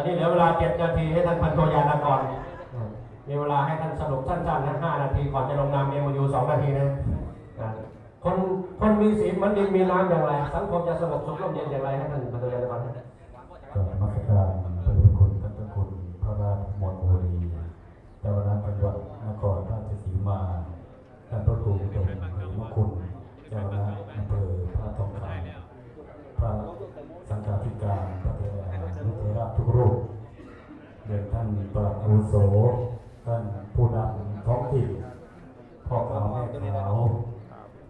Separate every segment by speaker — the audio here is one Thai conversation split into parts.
Speaker 1: อนนี้เหลือเวลาเจ็ดนาทีให้ท่านพันโทยานากรมีเวลาให้ท่านสรุปสั้นๆนะห้านาทีก่อนจะลงนามเอ็มยูสองนาทีนะคนคนมีศีลมันดินมีน้ำอย่างไร สังคมจะสงบสุขร่มเย็นอย่างไรให้ท่านพันโทยานากร
Speaker 2: ครับนมัสการ โสท่านผู้นำท้องถิ่นพ่อขาวแม่ขาว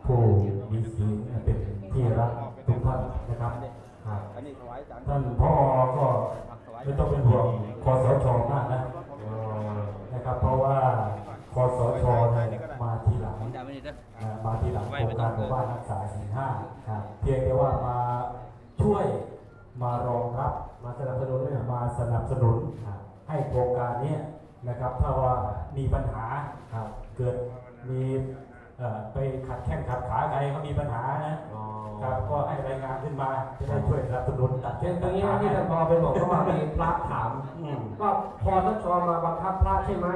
Speaker 2: ผู้มีศีลเป็นที่รักทุกท่านนะครับ
Speaker 3: อันนี้ถวายจาน
Speaker 2: ท่านพ่อก็ไม่ต้องเป็นห่วงคอสชมากนะนะครับ เพราะว่าคอสชเนี่ยมาทีหลัง
Speaker 3: จานไม่ได้เด้อ
Speaker 2: อ่ามาทีหลังโครงการหมู่บ้านรักษาศีลห้าครับเพียงแต่ว่ามาช่วยมารองรับ
Speaker 1: มาสนับสนุนเนี่ย
Speaker 2: มาสนับสนุน ให้โครงการเนี้นะครับ ถ้าว่ามีปัญหาเกิดมีเอ่อไปขัดแข้งขัดขาใครเขามีปัญหานะ
Speaker 1: อ๋อ
Speaker 2: ครับก็ให้รายงานขึ้นมาจะได้ช่วยสนับสนุนตัด
Speaker 1: เช่
Speaker 2: เช่
Speaker 1: น
Speaker 2: น
Speaker 1: ตร
Speaker 2: ตั
Speaker 1: ง
Speaker 2: ด
Speaker 1: นี้
Speaker 2: ขา
Speaker 1: นะที่ท่านพอเป็นบอกเขาว่ามีพระถาม
Speaker 2: อืม
Speaker 1: ว่าพอทชมาบังคับพระใช่ไหม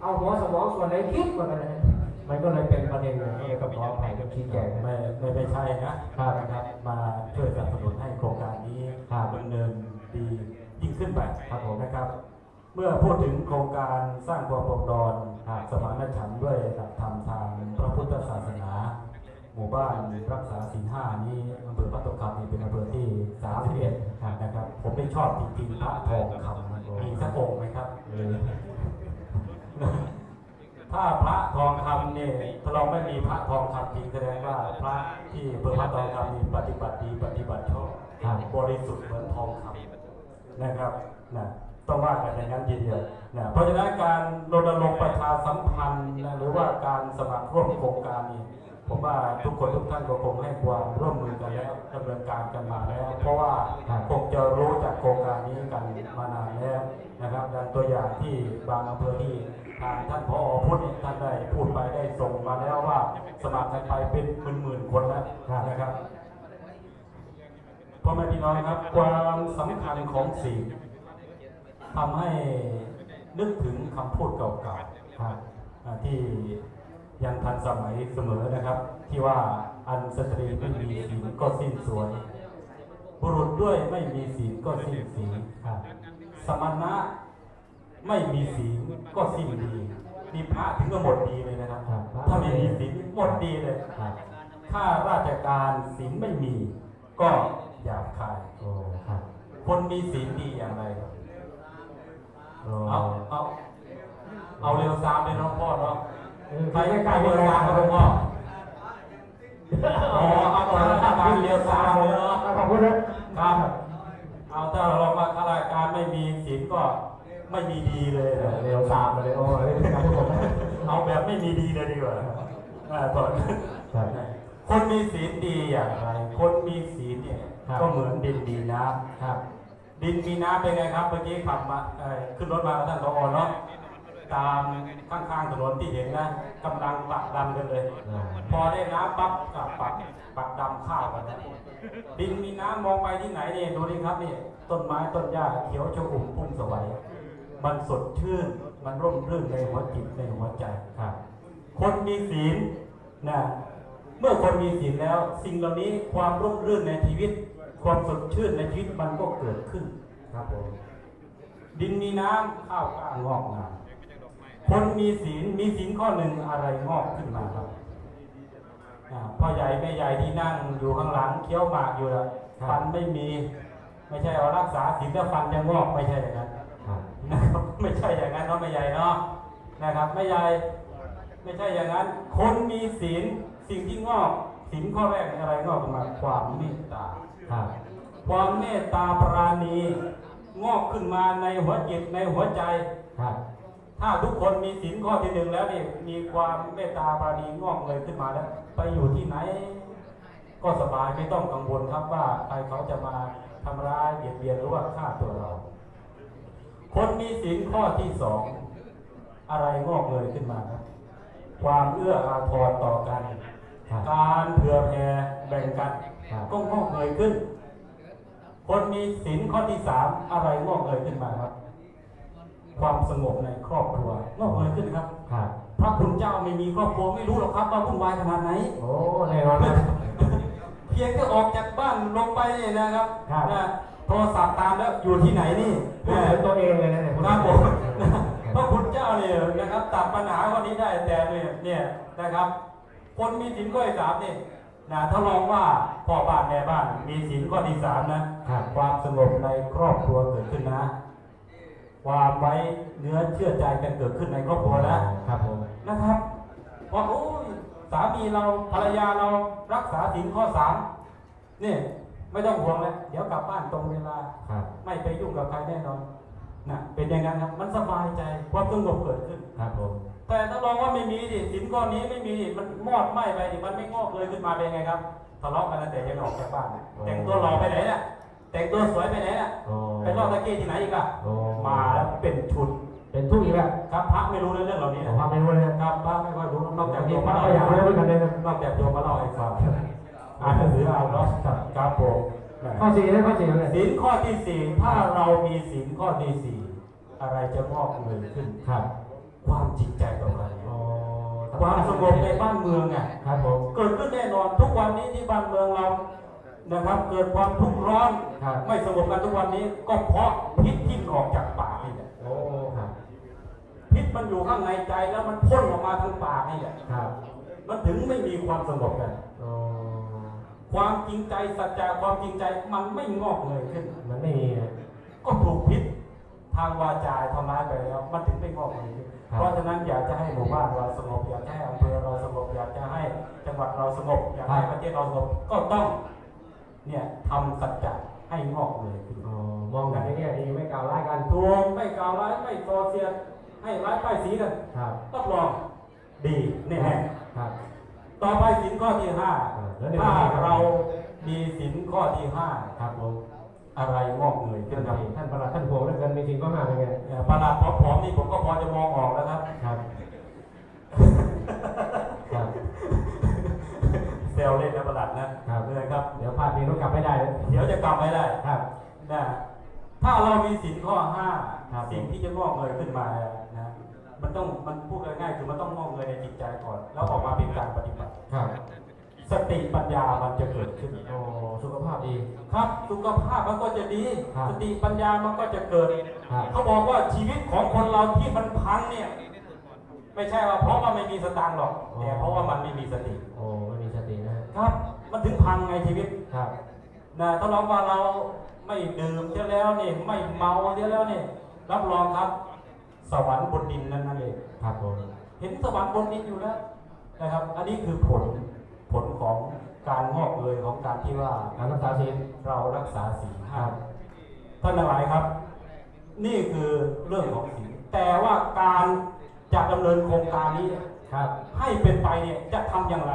Speaker 1: เอาหัวสมองส่วนไหนคิดว่ากันนะมันก็เลยเป็นประเด็นเลยเอกับขอแผ่กับชี้แจงนะ
Speaker 2: ไม่ไม่ไม่ใช่นะครับนะครับ มาช่วยสนับสนุนให้โครงการนี้
Speaker 1: ครับ
Speaker 2: ดำเนินดียิ่งขึ้นไป
Speaker 1: ครับผม
Speaker 2: นะครับ เมื่อพูดถึงโครงการสร้างความปรองดอนสมานฉันท์ด้วยหลักธรรมทางพระพุทธศาสนา หมู่บ้านรักษาศีลห้านี้อำเภอพระตกคำนี่เป็นอำเภอที่ 31นะครับ ผมไม่ชอบจริงๆพระทองคำมีสักองค์ไหมครับหรือถ้าพระทองคำเนี่ยถ้าเราไม่มีพระทองคำจริงแสดงว่าพระที่อำเภอพระทองคำนี่ปฏิบัติดีปฏิบัติชอบบบริสุทธิ์เหมือนทองคำนะครับนะ ต้องว่ากันอย่างนั้นทีเดียวนะเพราะฉะนั้นการรณรงค์ประชาสัมพันธ์นะหรือว่าการสมัครร่วมโครงการนี้ผมว่าทุกคนทุกท่านก็คงให้ความร่วมมือกันแล้วดำเนินการกันมาแล้ว เพราะว่าคงจะรู้จากโครงการนี้กันมานานแล้วนะครับดังตัวอย่างที่บางอำเภอที่ทางท่านผอพูดท่านได้พูดไปได้ส่งมาแล้วว่า สมัครกันไปเป็นหมื่นๆคนแล้วนะครับพ่อแม่พี่น้องครับความสำคัญของศีล ทำให้นึกถึงคำพูดเก่าๆครับที่ยังทันสมัยเสมอนะครับ ที่ว่าอันสตรีไม่มีศีลก็สิ้นสวย บุรุษด้วยไม่มีศีลก็สิ้นศีลสมณะไม่มีศีลก็สิ้นดีนี่พระถึงก็หมดดีเลยนะครับ ถ้าไม่มีศีลหมดดีเลยถ้าราชการศีลไม่มีก็หยาบคายคนมีศีลดีอย่างไรครับ เอาเอาเอาเร็วซามเลยน้องพ่อเนาะใครไม่กล้าเร็วซามครับหลวงพ่ออ๋อเอาตอนราการเร็วซามเลยเนาะ
Speaker 1: ขอบคุณนะครับ
Speaker 2: เอาถ้าเรามาข้าราชการไม่มีศีลก็ไม่มีดีเลย
Speaker 1: เร็วตามเลยโอ้ยครับผม
Speaker 2: เอาแบบไม่มีดีเลยดีกว่าอ่อน
Speaker 1: ค
Speaker 2: นมีศีลดีอย่างไร คนมีศีลเนี่ยก็เหมือนดินดีน้ำครับ ดินมีน้ำเป็นไงครับเมื่อกี้ขับมาเอ่อขึ้นรถมากับท่านผอเนาะตามข้างๆถนนที่เห็นนะกำลังปักดำกันเลย พอได้น้ำปั๊บกับปักปักดำข้าวกันนะดินมีน้ำมองไปที่ไหนเนี่ยดูดิครับนี่ต้นไม้ต้นหญ้าเขียวชอุ่มพุ่มสวัยมันสดชื่นมันร่มรื่นในหัวจิตในหัวใจครับ คนมีศีลนะเมื่อคนมีศีลแล้ว สิ่งเหล่านี้ความร่มรื่นในชีวิต ความสดชื่นในชีวิตมันก็เกิดขึ้น
Speaker 1: ครับผม
Speaker 2: ดินมีน้ำข้าวกล้างอกงามคนมีศีลมีศีลข้อหนึ่งอะไรงอกขึ้นมาครับอ่าพ่อใหญ่แม่ใหญ่ที่นั่งอยู่ข้างหลังเคี้ยวหมากอยู่ละฟันไม่มีไม่ใช่เอารักษาศีลแล้วฟันจะงอกไม่ใช่อย่างนั้น
Speaker 1: ครับ
Speaker 2: นะครับไม่ใช่อย่างนั้นเนาะแม่ใหญ่เนาะนะครับแม่ใหญ่ไม่ใช่อย่างนั้น คนมีศีลสิ่งที่งอกศีลข้อแรกอะไรงอกขึ้นมาความเมตตา
Speaker 1: ครับ
Speaker 2: ความเมตตาปราณีงอกขึ้นมาในหัวจิตในหัวใจ
Speaker 1: ครับ
Speaker 2: ถ้าทุกคนมีศีลข้อที่หนึ่งแล้วนี่มีความเมตตาปราณีงอกเลยขึ้นมาแล้ว ไปอยู่ที่ไหน ก็สบายไม่ต้องกังวลครับว่าใครเขาจะมาทำร้ายเบียดเบียนหรือว่าฆ่าตัวเรา คนมีศีลข้อที่สองอะไรงอกเลยขึ้นมาครับ ความเอื้ออาทรต่อกัน
Speaker 1: ครับ
Speaker 2: การเผื่อแผ่ แบ่งกัน
Speaker 1: ครับ
Speaker 2: ก็งอกเงยขึ้น คนมีศีลข้อที่สามอะไรงอกเอยขึ้นมาครับ ความสงบในครอบครัวงอกเอยขึ้นครับ
Speaker 1: ครับ
Speaker 2: พระคุณเจ้าไม่มีครอบครัวไม่รู้หรอกครับว่าวุ่นวายขนาดไหน
Speaker 1: โอ้แน่นอนนะ
Speaker 2: เพียงแค่ออกจากบ้านลงไปเนี่ยนะครับ
Speaker 1: ครับ
Speaker 2: นะโทรศัพท์ตามแล้วอยู่ที่ไหนนี่
Speaker 1: พูดเหมือนตัวเองเลยนะเนี่ยพูด
Speaker 2: ครับผมพระคุณเจ้าเนี่ยนะครับตัดปัญหาข้อนี้ได้แต่เนี่ยเนี่ยนะครับ คนมีศีลข้อที่สามนี่ นะถ้าลองว่าพ่อบ้านแม่บ้านมีศีลข้อที่สามนะครับความสงบในครอบครัวเกิดขึ้นนะ ความไว้เนื้อเชื่อใจกันเกิดขึ้นในครอบครัวแล้ว
Speaker 1: ครับผม
Speaker 2: นะครับว่าโอ้ยสามีเราภรรยาเรารักษาศีลข้อสามนี่ไม่ต้องห่วงเลยเดี๋ยวกลับบ้านตรงเวลา
Speaker 1: ครับ
Speaker 2: ไม่ไปยุ่งกับใครแน่นอนนะเป็นอย่างนั้นครับ มันสบายใจความสงบเกิดขึ้น
Speaker 1: ครับผม
Speaker 2: แต่ถ้าลองว่าไม่มีดิสินก้อนนี้ไม่มีดิมันมอดไหม้ไปดิมันไม่งอกเลยขึ้นมาเป็นไงครับทะเลาะกันตั้งแต่ยังออกจากบ้านแต่งตัวหล่อไปไหนเนี่ยแต่งตัวสวยไปไหนเนี่ย
Speaker 1: โอ้
Speaker 2: ไปรอดตะเกียที่ไหนอีกอะ
Speaker 1: โอ้
Speaker 2: มาแล้วเป็นชุด
Speaker 1: เป็นทุกอีกแล้ว
Speaker 2: ครับพระไม่รู้เรื่องเหล่านี้
Speaker 1: ผม
Speaker 2: นะ
Speaker 1: ว่าไม่รู้เลย
Speaker 2: ครับพระไม่ค่อยรู้นอกจากโย
Speaker 1: นี่
Speaker 2: ม
Speaker 1: พระ
Speaker 2: มา
Speaker 1: ก็
Speaker 2: เล่า
Speaker 1: อยากรู้เหมือนกันเลยนะ
Speaker 2: นอกจากโยมมาเล่าให้ฟังอ่านหนังสือเอาเนาะครับครับผมนะ
Speaker 1: ข้อสี่นะข้อสี่เลย
Speaker 2: ศีลข้อที่สี่ถ้าเรามีศีลข้อที่สี่อะไรจะงอกเงยขึ้น
Speaker 1: ครับ
Speaker 2: ความจริงใจต่อกัน
Speaker 1: โอ้
Speaker 2: ความสงบในบ้านเมืองไง
Speaker 1: ครับผม
Speaker 2: เกิดขึ้นแน่นอนทุกวันนี้ที่บ้านเมืองเรานะครับ เกิดความทุกข์ร้อน
Speaker 1: ครับ
Speaker 2: ไม่สงบกันทุกวันนี้ ก็เพราะพิษที่ออกจากปากนี่แหละ
Speaker 1: โอ้ครับ
Speaker 2: พิษมันอยู่ข้างในใจแล้วมันพ่นออกมาทางปากนี่แหละ
Speaker 1: ครับ
Speaker 2: มันถึงไม่มีความสงบกัน
Speaker 1: โอ้
Speaker 2: ความจริงใจสัจจะความจริงใจมันไม่งอกเงยขึ้น
Speaker 1: มันไม่มีนะ
Speaker 2: ก็ถูกพิษ ทางวาจาทำร้ายไปแล้ว มันถึงไม่งอกเงยขึ้น
Speaker 1: ครับ
Speaker 2: เพราะฉะนั้นอยากจะให้หมู่บ้านเราสงบอยากจะให้อำเภอเราสงบอยากจะให้จังหวัดเราสงบอยากให้ประเทศเราสงบก็ต้องเนี่ยทำสัจจะให้งอกเงยขึ้น
Speaker 1: อ๋อมองกันในแง่ดีไม่กล่าวร้ายกัน
Speaker 2: ทวงไม่กล่าวร้ายไม่โซเสียดให้ร้ายป้ายสีกัน
Speaker 1: ครับ
Speaker 2: รับรองดีแน่
Speaker 1: ครับ
Speaker 2: ๆต่อไปสินข้อที่ห้า
Speaker 1: อ่าแล้วใน
Speaker 2: ถ้า
Speaker 1: วันนี้ครับ
Speaker 2: เรามีสินข้อที่ห้า
Speaker 1: ครับผม
Speaker 2: อะไรงอกเงยขึ้
Speaker 1: ท่านน
Speaker 2: ครับ
Speaker 1: ท่านประหลัดท่านพวงแล้วกันมีจริงก็ห้าเป็นไง
Speaker 2: เอ่อประหลาดผอมๆนี่ผมก็พอจะมองออกแล้วครับ
Speaker 1: ครับครับ
Speaker 2: เซลเล่นนะประหลัดนะครับเลยครับ
Speaker 1: เดี๋ยวพลาดนี้ต้องกลับไม่ได้เลย
Speaker 2: เดี๋ยวจะกลับไม่ได้
Speaker 1: ครับ
Speaker 2: นะถ้าเรามีสินข้อห้า
Speaker 1: ครับ
Speaker 2: สิ่งที่จะงอกเงยขึ้นมานะ มันต้องมันพูดง่ายๆคือมันต้องงอกเงยในจิตใจก่อน แล้วออกมาเป็นการปฏิบัติ
Speaker 1: ครับ
Speaker 2: สติปัญญามันจะเกิดขึ้น
Speaker 1: โอ้สุขภาพดี
Speaker 2: ครับ สุขภาพมันก็จะดี
Speaker 1: ครับ
Speaker 2: สติปัญญามันก็จะเกิด
Speaker 1: ครับ
Speaker 2: เขาบอกว่าชีวิตของคนเราที่มันพังเนี่ย ไม่ใช่ว่าเพราะว่าไม่มีสตางค์หรอกแต่เพราะว่ามันไม่มีสติ
Speaker 1: โอ้ไม่มีสตินะ
Speaker 2: ครับ มันถึงพังไงชีวิต
Speaker 1: ครับ
Speaker 2: นะถ้าเราว่าเราไม่ดื่มเสียแล้วนี่ไม่เมาเสียแล้วนี่รับรองครับ สวรรค์บนดินนั่นนั่นเอง
Speaker 1: ครับผม
Speaker 2: เห็นสวรรค์บนดินอยู่แล้วนะครับ อันนี้คือผล ผลของการงอกเงยของการที่ว่า
Speaker 1: การรักษาศีล
Speaker 2: เรารักษาศีล
Speaker 1: ค
Speaker 2: ห้า
Speaker 1: รับ
Speaker 2: ท่านทั้งหลายครับ นี่คือเรื่องของศีลแต่ว่าการจะดำเนินโครงการนี้
Speaker 1: ครับ
Speaker 2: ให้เป็นไปเนี่ยจะทำอย่างไร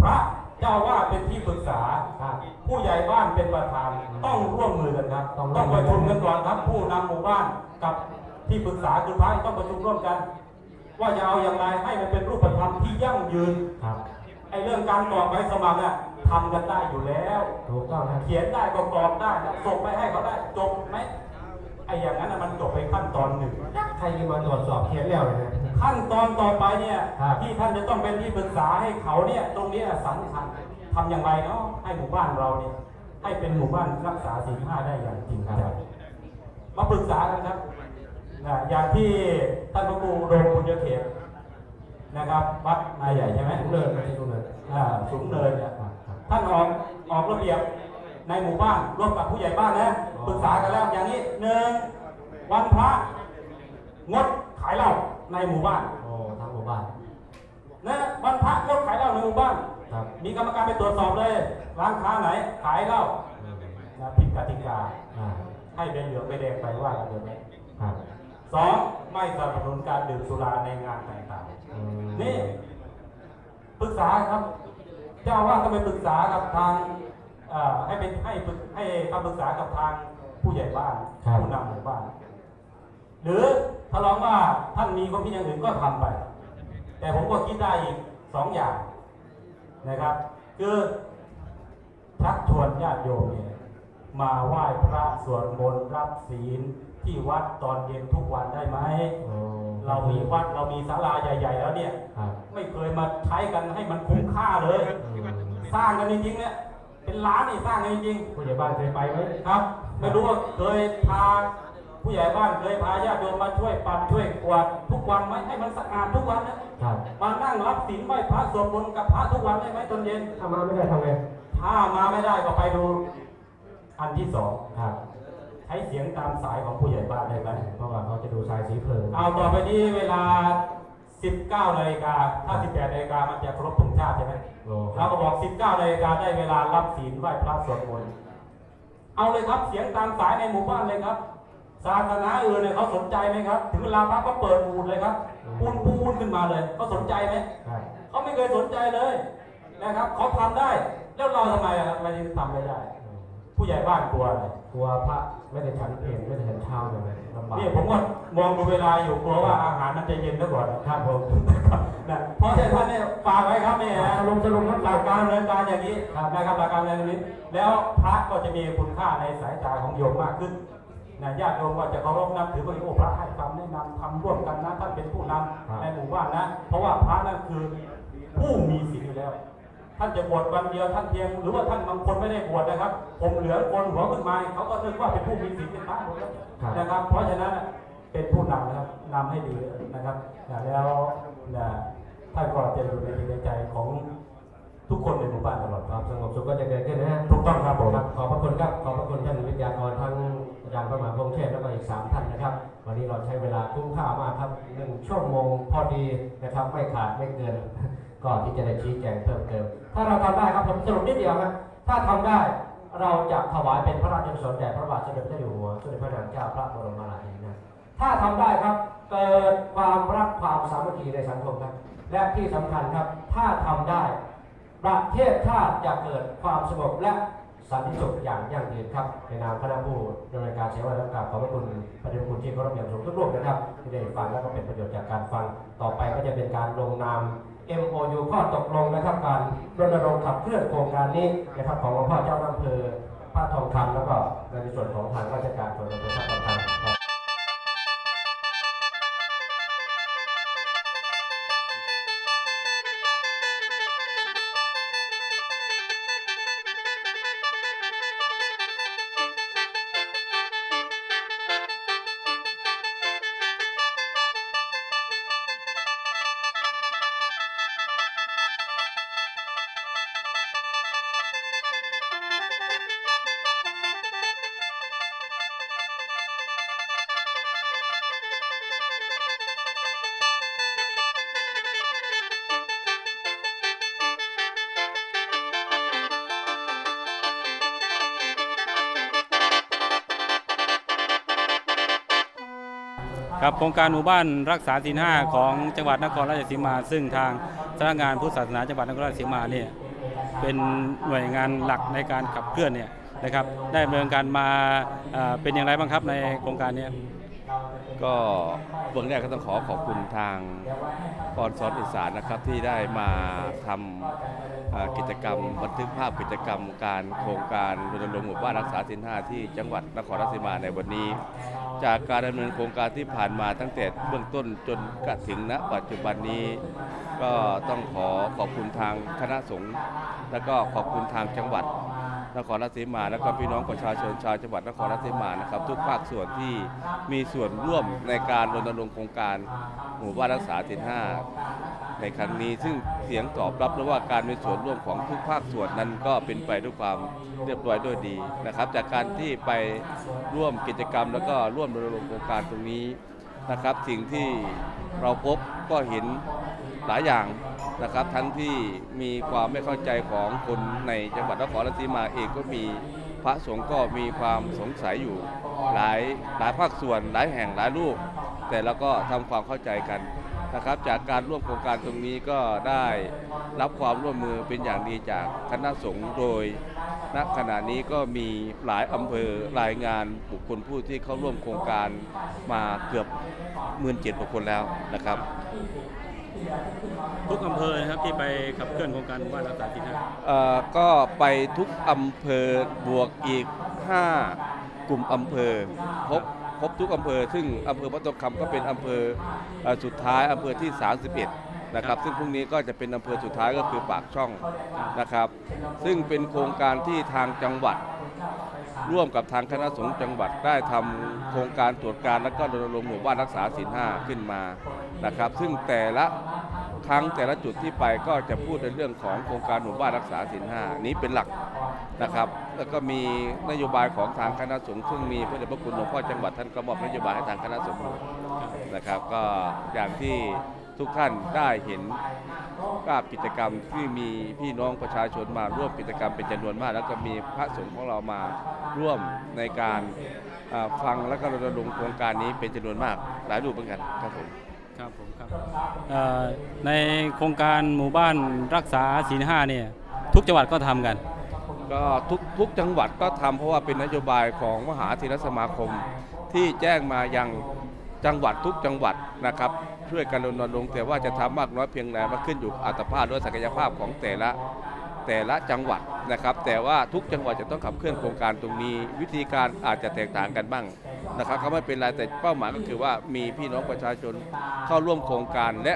Speaker 2: พระเจ้าว่าเป็นที่ปรึกษา
Speaker 1: ครับ
Speaker 2: ผู้ใหญ่บ้านเป็นประธานต้องร่วมมือกันครับ
Speaker 1: ต้องร่
Speaker 2: ต้
Speaker 1: ว
Speaker 2: อง
Speaker 1: มมื
Speaker 2: ป
Speaker 1: อ
Speaker 2: ระชุมกันก่อนครับ ผู้นำหมู่บ้านกับที่ปรึกษาคือพระต้องประชุมร่วมกัน ว่าจะเอาอย่างไรให้มันเป็นรูปธรรมที่ยั่งยืน
Speaker 1: ครับ
Speaker 2: ไอ้เรื่องการกรอกใบสมัครน่ะทำกันได้อยู่แล้ว
Speaker 1: ถูกต้องครับ
Speaker 2: เขียนได้ก็กรอกได้ส่งไปให้เขาได้จบไหมไอ้อย่างนั้นน่ะมันจบไปขั้นตอนหนึ่ง
Speaker 1: ใครจะมาตรวจสอบเขียนแล้วเลยนะ
Speaker 2: ขั้นตอนต่อไปเนี่ย
Speaker 1: ครับ
Speaker 2: ที่ท่านจะต้องเป็นที่ปรึกษาให้เขาเนี่ยตรงเนี้ยสำคัญทำอย่างไรเนาะให้หมู่บ้านเราเนี่ยให้เป็นหมู่บ้านรักษาศีลห้าได้อย่างจริงจังมาปรึกษากันครับนะอย่างที่ท่านพระครูอุดมบุญเขต นะครับวัดนายใหญ่ใช่ไหม
Speaker 1: สูงเนินไม่ใช่สูงเนิน
Speaker 2: อ่าสูงเนินเนี่ย
Speaker 1: ครับครับ
Speaker 2: ท่านออกออกระเบียบในหมู่บ้านร่วมกับผู้ใหญ่บ้านนะปรึกษากันแล้วอย่างนี้หนึ่งวันพระงดขายเหล้าในหมู่บ้าน
Speaker 1: โอ้ทั้งหมู่บ้าน
Speaker 2: นะวันพระงดขายเหล้าในหมู่บ้าน
Speaker 1: ครับ
Speaker 2: มีกรรมการไปตรวจสอบเลยร้านค้าไหนขายเหล้า
Speaker 1: อืม
Speaker 2: นะผิดกติกา
Speaker 1: อ่า
Speaker 2: ให้เป็นเหลืองไปแดงไปว่ากันเดี๋ยวนี้
Speaker 1: ครับ
Speaker 2: สองไม่สนับสนุนการดื่มสุราในงานต่าง
Speaker 1: อืม
Speaker 2: ๆนี่ปรึกษาครับ เจ้าว่าก็ไปปรึกษากับทางเอ่อให้เป็นให้ปรึกให้คำปรึกษากับทางผู้ใหญ่บ้านผู้นำหมู่บ้านหรือถ้าลองว่าท่านมีความคิดอย่างอื่นก็ทำไป แต่ผมก็คิดได้อีกสองอย่างนะครับ คือชักชวนญาติโยมเนี่ย มาไหว้พระสวดมนต์รับศีลที่วัดตอนเย็นทุกวันได้ไหม
Speaker 1: อ๋อ
Speaker 2: เรามีวัดเรามีศาลาใหญ่ ๆ แล้วเนี่ย
Speaker 1: ครับ
Speaker 2: ไม่เคยมาใช้กันให้มันคุ้มค่าเลย
Speaker 1: อืม
Speaker 2: สร้างกันจริงๆเนี่ยเป็นล้านนี่สร้างกันจริง
Speaker 1: ผู้ใหญ่บ้านเคยไปไหม
Speaker 2: ๆครับ ไม่รู้ว่าเคยพาผู้ใหญ่บ้านเคยพาญาติโยมมาช่วยปัดช่วยกวาดทุกวันไหมให้มันสะอาดทุกวันนะครับมานั่งรับศีลไหว้พระสวดมนต์กับพระทุกวันได้ไหมตอนเย็น
Speaker 1: ถ้ามาไม่ได้ทำไง
Speaker 2: ถ้ามาไม่ได้ก็ไปดู อันที่สอง
Speaker 1: ครับ
Speaker 2: ใช้เสียงตามสายของผู้ใหญ่บ้านได้ไหม
Speaker 1: เพราะว่าเขาจะดูสายสีเพลิง
Speaker 2: เอาต่อไปนี้เวลา 19นาฬิกาถ้า 18นาฬิกามันจะครบธงชาติใช่ไหม
Speaker 1: โอ้ค
Speaker 2: เรา
Speaker 1: รับ
Speaker 2: ก็บอก 19นาฬิกาได้เวลารับศีลไหว้พระสวดมนต์เอาเลยครับเสียงตามสายในหมู่บ้านเลยครับ ศาสนาอื่นเนี่ยเขาสนใจไหมครับ ถึงเวลาพระก็เปิดอูดเลยครับปูนปูนขึ้นมาเลยเขาสนใจไหม
Speaker 1: ครับ
Speaker 2: เขาไม่เคยสนใจเลยนะครับเขาทำได้ แล้วเราทำไมอะครับทำไมถึงทำไม่ได้
Speaker 1: อืม
Speaker 2: ผู้ใหญ่บ้านกลัวอะไร
Speaker 1: กลัวพระไม่ได้ฉันเพลไม่ได้ฉันเช้าเลยลำบาก
Speaker 2: นี่ผมก็มองดูเวลาอยู่กลัวว่าอาหารมันจะเย็นซะก่อน
Speaker 1: ครับผม
Speaker 2: นะเพราะฉะนั้นเนี่ยฝากไว้ครับนี่ฮะ
Speaker 1: สรุปสรุปครับ
Speaker 2: หลักการดำเนินการอย่างนี้นะครับหลักการดำเนินการอย่างนี้ แล้วพระก็จะมีคุณค่าในสายตาของโยมมากขึ้นนะญาติโยมก็จะเคารพนับถือว่าโอ้พระให้คำแนะนำทำร่วมกันนะท่านเป็นผู้นำในหมู่บ้านนะ เพราะว่าพระนั่นคือผู้มีศีลอยู่แล้ว ท่านจะบวชวันเดียวท่านเพียงหรือว่าท่านบางคนไม่ได้บวชนะครับ ผมเหลือคนหัวขึ้นมาเขาก็นึกว่าเป็นผู้มีศีลเป็นพระหมดแล้วนะครับ เพราะฉะนั้นเป็นผู้นำนะครับนำให้ดีนะครับนะแล้วนะท่านก็จะอยู่ในในใจของทุกคนในหมู่บ้านตลอด
Speaker 1: ความสงบสุขก็จะเกิดขึ้นนะฮะ
Speaker 2: ถูกต้องครับผม
Speaker 1: ครับขอบพระคุณครับขอบพระคุณท่านวิทยากรทั้งอาจารย์พระมหาพงษ์เทพแล้วก็อีกสามท่านนะครับ วันนี้เราใช้เวลาคุ้มค่ามากครับหนึ่งชั่วโมงพอดีนะครับไม่ขาดไม่เกิน ก่อนที่จะได้ชี้แจงเพิ่มเติม ถ้าเราทำได้ครับผมสรุปนิดเดียวครับถ้าทำได้เราจะถวายเป็นพระราชกุศลแด่พระบาทสมเด็จพระเจ้าอยู่หัวสมเด็จพระนางเจ้าพระบรมราชินีนาถถ้าทำได้ครับเกิดความรักความสามัคคีในสังคมครับ และที่สำคัญครับถ้าทำได้ ประเทศชาติจะเกิดความสงบและสันติสุขอย่างยั่งยืนครับในนามคณะผู้ดำเนินการเสวันและกราบขอบพระคุณประเด็นคุณที่เคารพอย่างสูงทุกรูปนะครับที่ได้ฟังและก็เป็นประโยชน์จากการฟังต่อไปก็จะเป็นการลงนาม MOU ข้อตกลงนะครับการรณรงค์ขับเคลื่อนโครงการนี้นะครับของหลวงพ่อเจ้าอำเภอพระทองคำแล้วก็ในส่วนของทางราชการส่วนอำเภอพระทองคำ
Speaker 4: ครับโครงการหมู่บ้านรักษาศีลห้าของจังหวัดนครราชสีมา ซึ่งทางสำนักงานพุทธศาสนาจังหวัดนครราชสีมาเนี่ยเป็นหน่วยงานหลักในการขับเคลื่อนเนี่ยนะครับได้ดำเนินการมาเอ่อเป็นอย่างไรบ้างครับในโครงการเนี้
Speaker 5: ก็เบื้องแรกก็ต้องขอขอบคุณทางกรสอนอีสานนะครับที่ได้มาทำเอ่อกิจกรรม บันทึกภาพกิจกรรม การโครงการรณรงค์หมู่บ้านรักษาสินห้าที่จังหวัดนครราชสีมาในวันนี้ จากการดำเนินโครงการที่ผ่านมาตั้งแต่เบื้องต้นจนกระถึงณปัจจุบันนี้ ก็ต้องขอขอบคุณทางคณะสงฆ์และก็ขอบคุณทางจังหวัด นครราชสีมา แล้วก็พี่น้องประชาชนชาวจังหวัดนครราชสีมานะครับ ทุกภาคส่วนที่มีส่วนร่วมในการรณรงค์โครงการหมู่บ้านรักษาสินห้าในครั้งนี้ ซึ่งเสียงตอบรับและว่าการมีส่วนร่วมของทุกภาคส่วนนั้นก็เป็นไปด้วยความเรียบร้อยด้วยดีนะครับ จากการที่ไปร่วมกิจกรรม แล้วก็ร่วมรณรงค์โครงการตรงนี้นะครับ สิ่งที่เราพบก็เห็นหลายอย่าง นะครับทั้งที่มีความไม่เข้าใจของคนในจังหวัดนครราชสีมาเองก็มีพระสงฆ์ก็มีความสงสัยอยู่หลายหลายภาคส่วนหลายแห่งหลายรูป แต่แล้วก็ทำความเข้าใจกันนะครับ จากการร่วมโครงการตรงนี้ก็ได้รับความร่วมมือเป็นอย่างดีจากคณะสงฆ์โดยณขณะนี้ก็มีหลายอำเภอรายงานบุคคลผู้ที่เข้าร่วมโครงการมาเกือบหมื่นเจ็ดคนแล้วนะครับ
Speaker 4: ทุกอำเภอนะครับที่ไปขับเคลื่อนโครงการหมู่บ้านรักษาศีลห้า
Speaker 5: เอ่อก็ไปทุกอำเภอบวกอีก 5 กลุ่มอำเภอครบครบทุกอำเภอ ซึ่งอำเภอพระตกคำก็เป็นอำเภอเอ่อสุดท้ายอำเภอที่ 31 นะครับ ซึ่งพรุ่งนี้ก็จะเป็นอำเภอสุดท้ายก็คือปากช่องนะครับ ซึ่งเป็นโครงการที่ทางจังหวัด ร่วมกับทางคณะสงฆ์จังหวัดได้ทำโครงการตรวจการและก็รณรงค์หมู่บ้านรักษาศีลห้าขึ้นมานะครับ ซึ่งแต่ละครั้งแต่ละจุดที่ไปก็จะพูดในเรื่องของโครงการหมู่บ้านรักษาศีลห้านี้เป็นหลักนะครับ แล้วก็มีนโยบายของทางคณะสงฆ์ซึ่งมีพระเดชพระคุณหลวงพ่อจังหวัดท่านก็มอบนโยบายให้ทางคณะสงฆ์นะครับ ก็อย่างที่ทุกท่านได้เห็น ก็กิจกรรมที่มีพี่น้องประชาชนมาร่วมกิจกรรมเป็นจำนวนมาก แล้วก็มีพระสงฆ์ของเรามาร่วมในการฟังและก็รณรงค์โครงการนี้เป็นจำนวนมากหลายรูปเหมือนกันครับผม
Speaker 4: ครับผมครับในโครงการหมู่บ้านรักษาศีลห้าเนี่ยทุกจังหวัดก็ทำกัน
Speaker 5: ก็ทุกทุกจังหวัดก็ทำเพราะว่าเป็นนโยบายของมหาเธีรสมาคมที่แจ้งมายัง จังหวัดทุกจังหวัดนะครับช่วยกันรณรงค์แต่ว่าจะทำมากน้อยเพียงไหนมันขึ้นอยู่กับอัตภาพด้วยศักยภาพของแต่ละแต่ละจังหวัดนะครับ แต่ว่าทุกจังหวัดจะต้องขับเคลื่อนโครงการตรงนี้ วิธีการอาจจะแตกต่างกันบ้างนะครับก็ไม่เป็นไรแต่เป้าหมายก็คือว่ามีพี่น้องประชาชนเข้าร่วมโครงการและ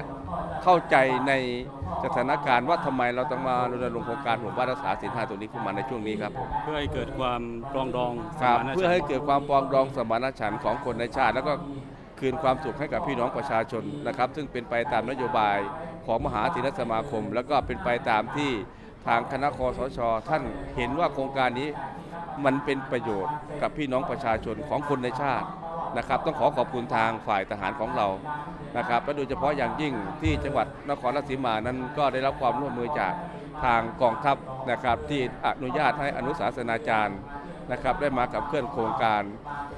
Speaker 5: เข้าใจในสถานการณ์ว่าทำไมเราต้องมารณรงค์โครงการหมู่บ้านรักษาศีลห้าตัวนี้ขึ้นมาในช่วงนี้ครับผม
Speaker 4: เพื่อให้เกิดความปรองดองส
Speaker 5: ครับ
Speaker 4: มานฉันท์
Speaker 5: เพื่อให้เกิดความปรองดองสมานฉันท์ของคนในชาติ แล้วก็ คืนความสุขให้กับพี่น้องประชาชนนะครับ ซึ่งเป็นไปตามนโยบายของมหาธีรสมาคม แล้วก็เป็นไปตามที่ทางคณะคอสช ท่านเห็นว่าโครงการนี้มันเป็นประโยชน์กับพี่น้องประชาชนของคนในชาตินะครับ ต้องขอขอบคุณทางฝ่ายทหารของเรานะครับและโดยเฉพาะอย่างยิ่งที่จังหวัดนครราชสีมานั้นก็ได้รับความร่วมมือจากทางกองทัพนะครับที่อนุญาตให้อนุสาสนาจารย์ นะครับได้มากับเคลื่อนโครงการ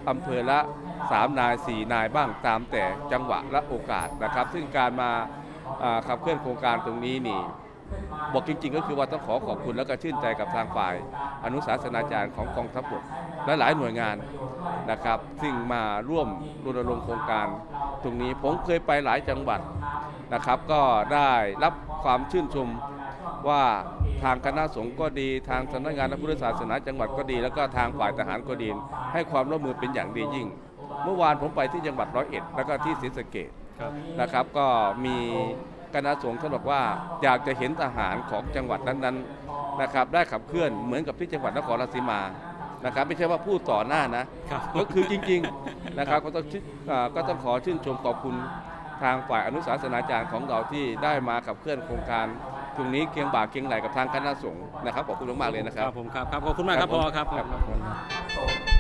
Speaker 5: อำเภอละ 3 นาย 4 นายบ้างตามแต่จังหวะและโอกาสนะครับ ซึ่งการมาขับเคลื่อนโครงการตรงนี้นี่บอกจริงๆ ก็คือว่าต้องขอขอบคุณแล้วก็ชื่นใจกับทางฝ่าย อนุสาสนาจารย์ของกองทัพบกและหลายหน่วยงานนะครับ ซึ่งมาร่วมรณรงค์โครงการ ตรงนี้ผมเคยไปหลายจังหวัดนะครับ ก็ได้รับความชื่นชม ว่าทางคณะสงฆ์ก็ดี ทางสำนักงานพระพุทธศาสนาจังหวัดก็ดี แล้วก็ทางฝ่ายทหารก็ดี ให้ความร่วมมือเป็นอย่างดียิ่ง เมื่อวานผมไปที่จังหวัดร้อยเอ็ดแล้วก็ที่ศรีสะเกด
Speaker 4: ครับ
Speaker 5: นะครับ ก็มีคณะสงฆ์ท่านบอกว่าอยากจะเห็นทหารของจังหวัดนั้นๆนะครับได้ขับเคลื่อนเหมือนกับที่จังหวัดนครราชสีมานะครับไม่ใช่ว่าพูดต่อหน้านะ
Speaker 4: ครับ
Speaker 5: ก็คือจริงๆนะครับก็ต้องชื่นอ่าก็ต้องขอชื่นชมขอบคุณทางฝ่ายอนุสาสนาจารย์ของเราที่ได้มาขับเคลื่อนโครงการ ตรงนี้เคียงบ่าเคียงไหลกับทางคณะสงฆ์นะครับขอบคุณมากๆเลยนะค
Speaker 4: ค
Speaker 5: รั
Speaker 4: รับบผมครับครับขอบคุณมากครับพอครับ
Speaker 5: ครับ